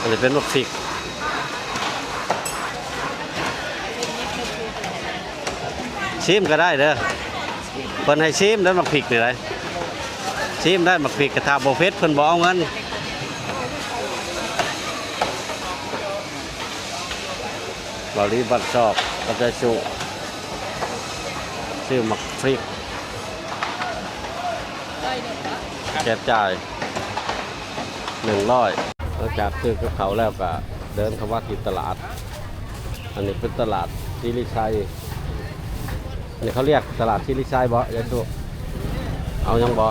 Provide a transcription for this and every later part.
อันนี้เป็นบักพริกชิมก็ได้เด้อเพิ่นให้ชิมแล้วบักพริกนี่ไรชิมได้บักพริกกระทาโบเฟสเพิ่นบ่เอาเงินบาลีบัตรชอบก็จะชูชื่อมักพริกแกะจ่ายหนึ่งร้อย หลังจากซื้อกับเขาแล้วก็เดินเข้ามาที่ตลาด อันนี้เป็นตลาดซิริชัยอันนี้เขาเรียกตลาดซิริชัยบ่ยายสุเอายังบ่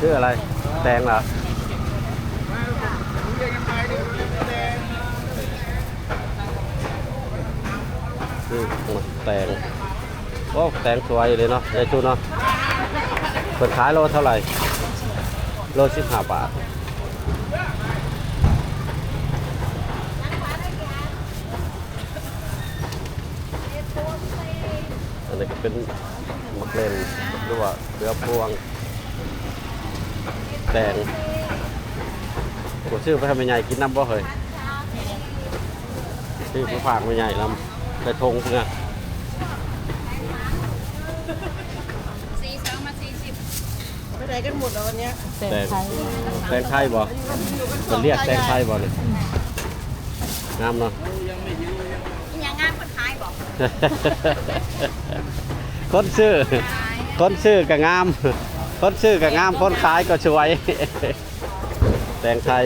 ชื่ออะไรแดงเหรอ ชื่แตงโอ้แตงสวยเลยเนาะยายจูเนาะเปิดขายโลเท่าไหร่ โลสิบห้าบาทอันนี้ก็เป็นมะเร็งหรือว่าเรือพวงแดงกูซื้อไปให้แม่ใหญ่กินน้ำบ่เคยซื้อไปฝากแม่ใหญ่ลำ ใส่ทงเพื่อสี่สองมาสี่สิบไปไหนกันหมดแล้ววันเนี้ยแดงแดงไทยบ่จะเรียกแดงไทยบ่เลยงามเนาะยังงานคนขายบอกคนซื้อคนซื้อก็งาม คนซื้อก็งาม คนขายก็สวยแดงไทย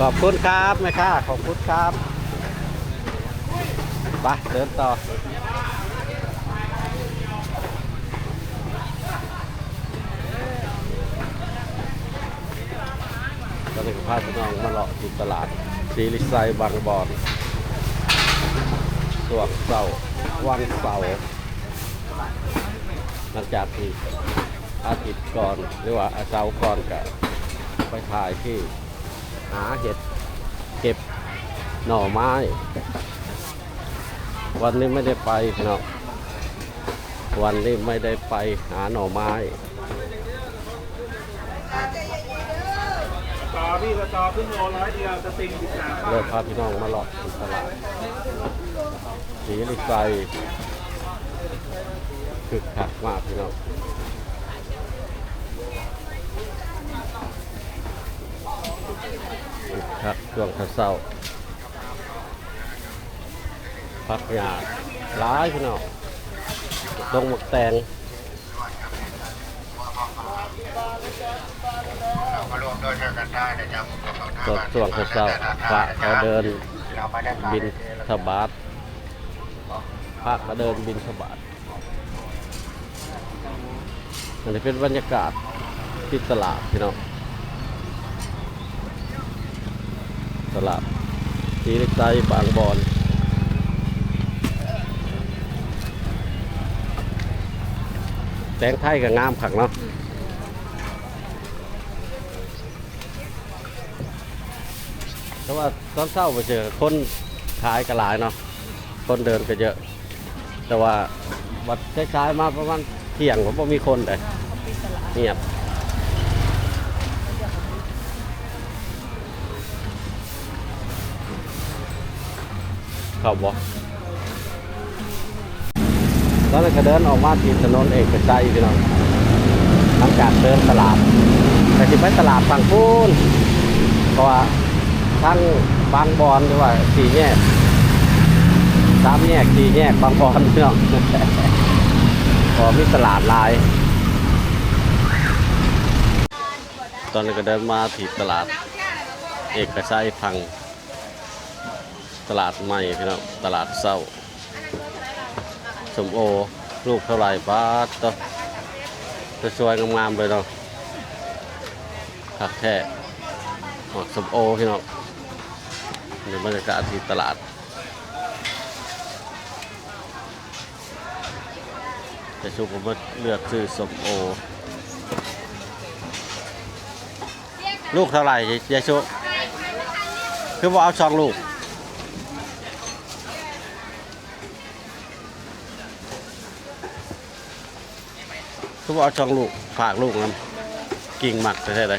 ขอบคุณครับแม่ค้าขอบคุณครับไปเดินต่อตอนนี้ก็พาพี่น้องมาเลาะที่ตลาดซีริไซบางบอนสวกเสาวันเสาร์หลังจากที่อาทิตย์ก่อนหรือว่าอาเสาร์ก่อนก็ไปถ่ายที่ หาเห็ดเก็บหน่อไม้ วันนี้ไม่ได้ไปพี่น้องวันนี้ไม่ได้ไปหาหน่อไม้ต่อพี่ก็ต่อครึ่งโลร้อยเดียวสติงสิบสามเลิทกพาพี่น้องมาหลอดที่ตลาดสีลิไซคึกคักมากพี่น้อง คึกคักช่วงเช้าๆพักหยาดร้ายพี่น้องตรงหมักแตงก็ช่วงเช้าๆพระเขาเดินบินทบาทพระเขาเดินบินทบาทอันนี้เป็นบรรยากาศที่ตลาดพี่น้อง ตลาดทีริไซบางบอนแตงไทยกับงามขักเนาะแต่ว่าตอนเช้าไปเจอคนขายกระหลายเนาะคนเดินก็เยอะ แต่ว่าวัดคล้ายๆมาประมาณเที่ยงผมบ่มีคนเลยเงียบ เข้าบ่ตอนนั้นก็เดินออกมาที่ถนนเอกชัยพี่น้องหลังจากเดินตลาด แต่ที่ไปตลาดฝั่งพูนเพราะว่าทั้งบางบอนหรือว่าสี่แยกสามแยกสี่แยกบางบอนพี่น้องพอมีตลาดลาย ตอนนี้ก็เดินมาที่ตลาด เอกชัยพัง ตลาดใหม่พี่น้องตลาดเศร้าสมโอลูกเท่าไหร่ป้าตัวจะสวยงามๆเลยเนาะคักแท้หอดสมโอพี่น้องนี่บรรยากาศที่ตลาดจะชุกผมมาเลือกซื้อสมโอ ลูกเท่าไหร่ยายชุคือว่าเอาสองลูก ว่าเอาสองลูกฝากลูกนั้นกิ่งหมักใช่ไหม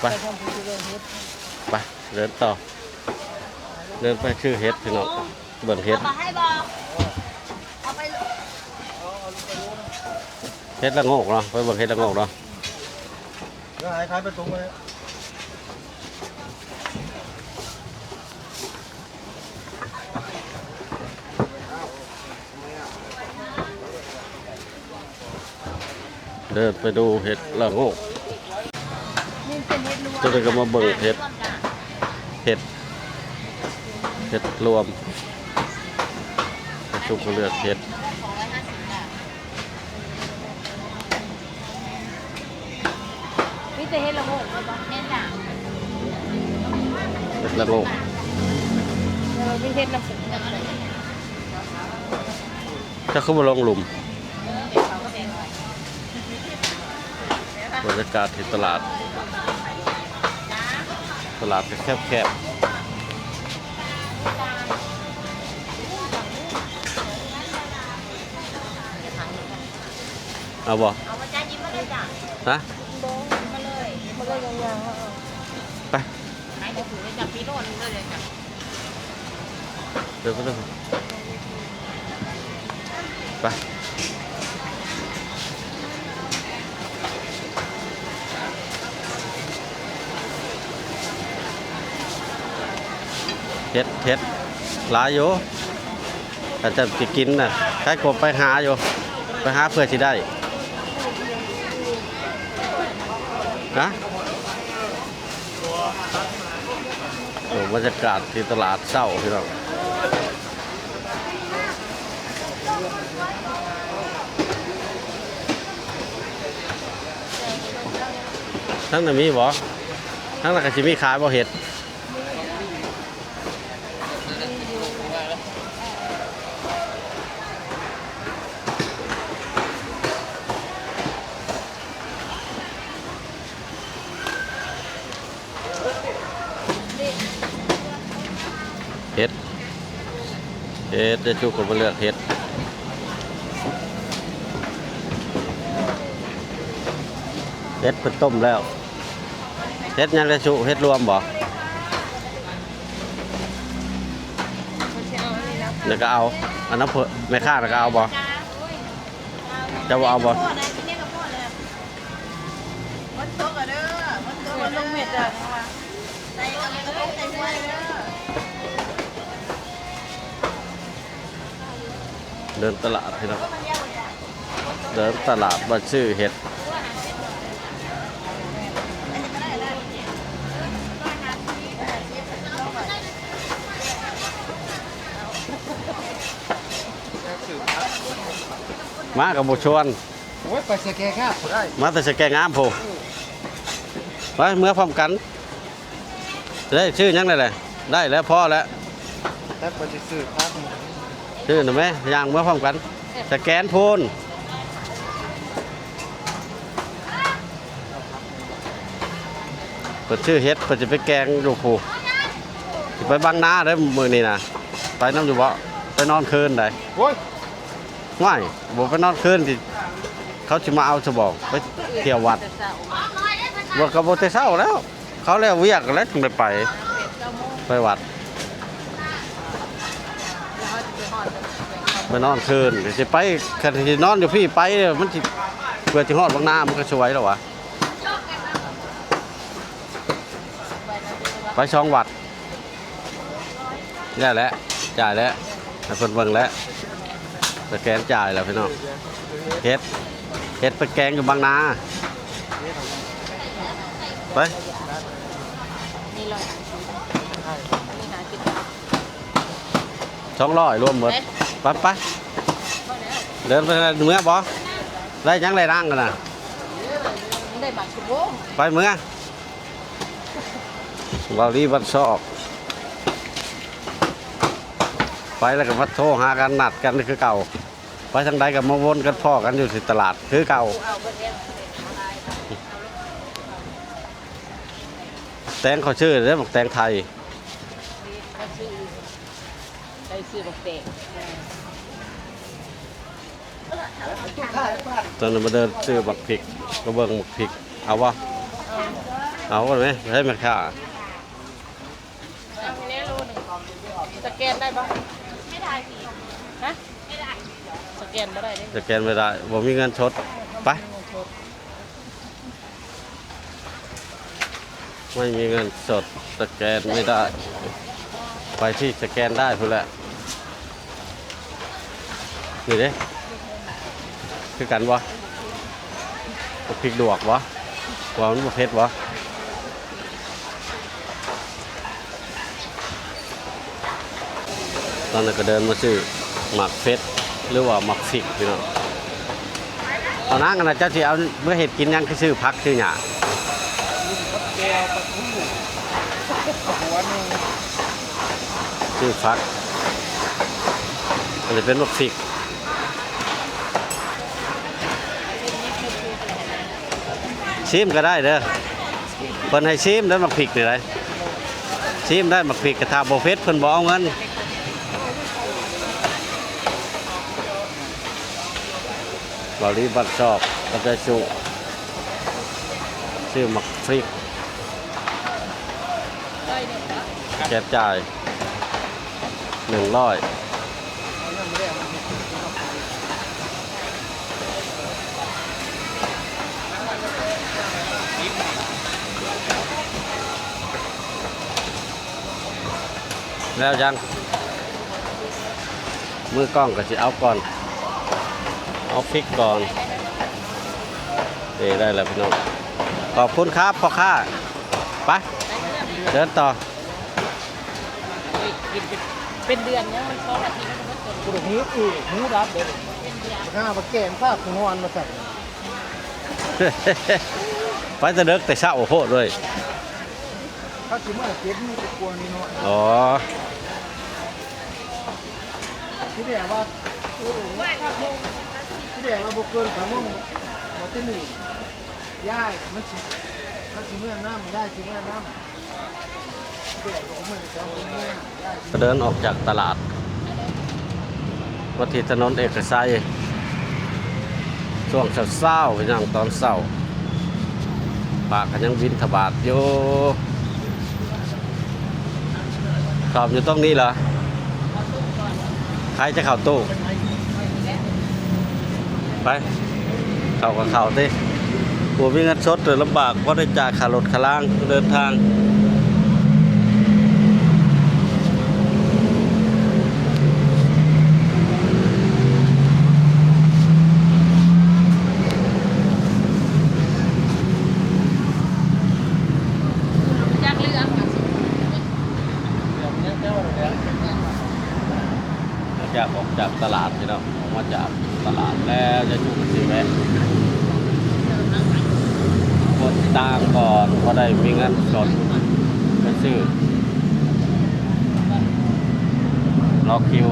ไปไปเดินต่อ เดินไปชื่อเฮ็ดพี่น้องเบิ่งเฮ็ดเฮ็ดละโงกเนาะไปเบิ่งเฮ็ดละโงกเนาะหายคล้ายประตูเลย เดินไปดูเฮ็ดละโงกนี่เป็นเห็ดรวมตัวนี้ก็มาเบิ่งเห็ดเฮ็ดเฮ็ดรวมประชุมก็เลือกเฮ็ดสองร้อยห้าสิบบาทนี่จะเห็ดละโงกเลยปะเห็ดด่างเฮ็ดละโงกเราไม่เห็ดน้ำผึ้งกันเลยถ้าเขามาลงหลุม เดี๋ยวเขาก็แบ่งไว้ บรรยากาศที่ตลาด ตลาดก็แคบๆเอาบ่เอามาจ้ายิ้มมาเลยจ้ะฮะยิ้มมาเลยมันก็ยังยังๆเอาไปไหนบอกถือเลยจ้ะพี่โน่นเลยเลยจ้ะเดี๋ยวไปเดี๋ยวไป เฮ็ดเฮ็ดหลายอยู่แต่จะไปกินน่ะใครกบไปหาอยู่ ไปหาเพื่อที่ได้นะโอ้บรรยากาศที่ตลาดเศร้าพี่น้องทั้งนั้นมีบ่ทั้งนั้นก็สิมีขายบ่เห็ด เห็ดได้ชุกคนมาเลือกเห็ดเห็ดเป็นต้มแล้วเห็ดยังได้ชุเห็ดรวมบ่เดี๋ยวก็เอาอันนั้นเพื่อไม่ค่าแล้วก็เอาบ่จ้าจะบ่เอาบ่ เดินตลาดพี่น้องเดินตลาดมาชื่อเห็ดมากับบุชวนโอ้ยไปเสียแกง่าได้มาแต่สแกงามโพไปเมื่อพร้อมกันได้ชื่อยังไงเลยได้แล้วพ่อแล้วแต่ไปซื้อพัก ชื่อหน่อยไหมย่างเมื่อพร้อมกัน สแกนพูนเปิดชื่อเฮ็ดเปิดจะไปแกงอยู่ผูสิไปบางนาได้อมือนี่นะไปน้ำอยู่บ่ไปนอนคืนได้โอ้ยว่ายบ่ไปนอนคืนที่เขาจะมาเอาจะบอกไปเที่ยววัดบอกกับโบเตเศร้าแล้ว เขาแล้วเวียกแล้วถึงได้ไปไปวัด ไปนอนคืนเดี๋ยวสิไปคันที่นอนอยู่พี่ไปเนี่ยมันสิเพื่อที่ฮอดบางนามันก็สวยแล้ววะไปช่องวัดนี่แหละจ่ายแล้วให้คนเบิ่งแล้วสแกนจ่ายแล้วพี่น้องเฮ็ดเฮ็ดไปแกงอยู่บางนาไป นี่เลย ช่องร้อยรวมหมดไปไปเดินไปเมื่อบ่ได้ยังไรร่างกันนะได้บาทชั่วโมงไปเมื่อเรารีบันชอบไปไปแล้วก็มาโทรหากันนัดกันนี่คือเก่า ไปทางใดกับมาวนกันพ่อกันอยู่ที่ตลาดคือเก่าเอาเบิดแล้วแตงเขาชื่อเด้อบอกแตงไทยก็ซื้อไป ซื้อบักเตะตอนนั้นมาเดินซื้อบักพริกก็เบิ่งบักพริก เอาวะเอาก่อนไหมให้แม่ค้าเอาแน่โลหนึ่งสแกนได้ปะไม่ได้สิฮะไม่ได้สแกนไม่ได้เลยจะแกนไม่ได้บ่มีเงินชดไปไม่มีเงินสดสแกนไม่ได้ ไปที่สแกนได้พุ่นแหละ นี่เด้คือกันวะพริกดวกวะวามันบ่เผ็ดวะตอนนั้นก็เดินมาซื้อหมักเผ็ดหรือว่าหมักฟิกพี่น้องตอนนั้นกันนะเจ้าที่เอาเมื่อเห็ดกินยังคือซื้อพักซื้อหยาแก้วปลาทูหัวหนึงชื่อฟักมันจะเป็นลูกฟิก ชิมก็ได้เด้อเพิ่นให้ชิมได้วมักพริกนี่ไรชิมได้มักพริกกระทาโบเฟสเพิ่นบ่เอาเงินบาลีบัตรชอบก็จะชุชื่อมักพริกได้หนึ่งละแกจ่ายหนึ่งร้อย แล้วยังมือกล้องก็จะเอาก่อน เอาพริกก่อนเอ้ได้แล้วพี่น้อง ขอบคุณครับพ่อค้าไปเดินต่อเฮ้ยกินเป็นเป็นเดือนเนี่ยมันสองอาทิตย์แล้วมันก็เกินกระดูกหูอือหูรับเด้อเป็นเดือนข้ามาแกงภาพของวันมาใส่ไปแต่เด็กแต่เช้าโอ้โหเลยถ้าคิดว่าเก็บนี่จะกลัวนี่เนาะอ๋อ ที่แดงว่าโอ้โหที่แดงว่าบุกเกินสามโมงมาที่หนึ่งย่ายมันสิมันสิเมื่อน้ำมันได้สิเมื่อน้ำเด็กของมันจะเอาเมื่อย่ายก็เดินออกจากตลาดวัดที่ถนนเอกชัยช่วงเช้าๆไปยังตอนเช้าปากกันยังบินทบาทอยู่สอบอยู่ตรงนี้เหรอ ใครจะเข่าตู้ ไป เข่ากับเข่าสิบัวมีเงินสดหรือลำบากเพราะได้จ่ายค่ารถค่าล่างเดินทาง จากเรือค่ะ อยากออก จากตลาดพี่น้องออกมาจากตลาดแล้วจะจุกสิแวะกดตังก่อนเพราได้มีเงินสดไปซื้อรอคิว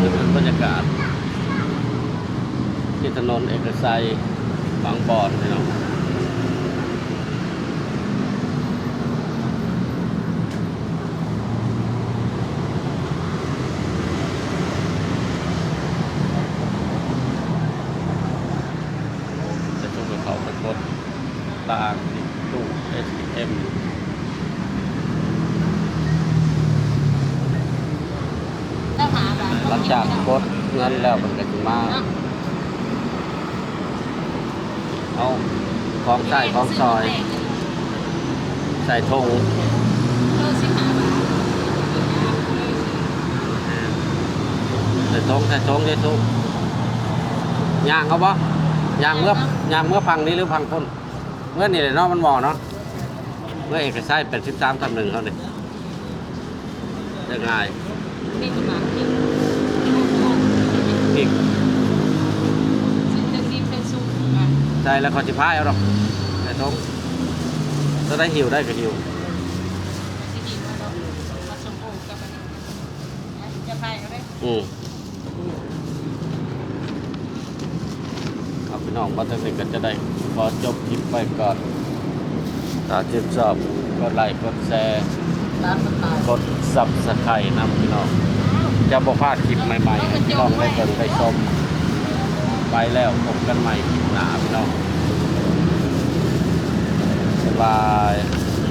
นี่เป็นบรรยากาศที่ถนนเอกชัยบางบอนพี่น้องจะช่วยเขาไปกด ตางที่ตู้ ATM ถ้าหาแบบหลังจากกดเงินแล้วมันก็จะมาเอาของใส่ของซอย ใส่ธงเออสิหาบาทใส่ธงใส่ธงใส่ธงย่างเขาปะย่างเมื่อย่างเมื่อพังนี้หรือพังพ้น เมื่อนี่เลยเนาะมันมอเนาะเมื่อเอกชัยเป็นสิบสามทำหนึ่งเขาเนี่ยได้ง่ายนี่กี่าทนี่นี่จะรีบไปสู้กัใช่แล้วเขาจะพายเอาหรอกแต่ทงจะได้หิวได้ก็หิวจะพายก็ได้อืม พี่น้องมาตั้งแต่กันจะได้ขอจบคลิปไปก่อนถ้าชื่นชอบก็ไลค์กดแชร์กดซับสไครต์นำพี่น้องจะบอกพลาดคลิปใหม่ๆให้พี่น้องได้เปิดได้ชมไปแล้วพบกันใหม่คลิปหน้าพี่น้องบาย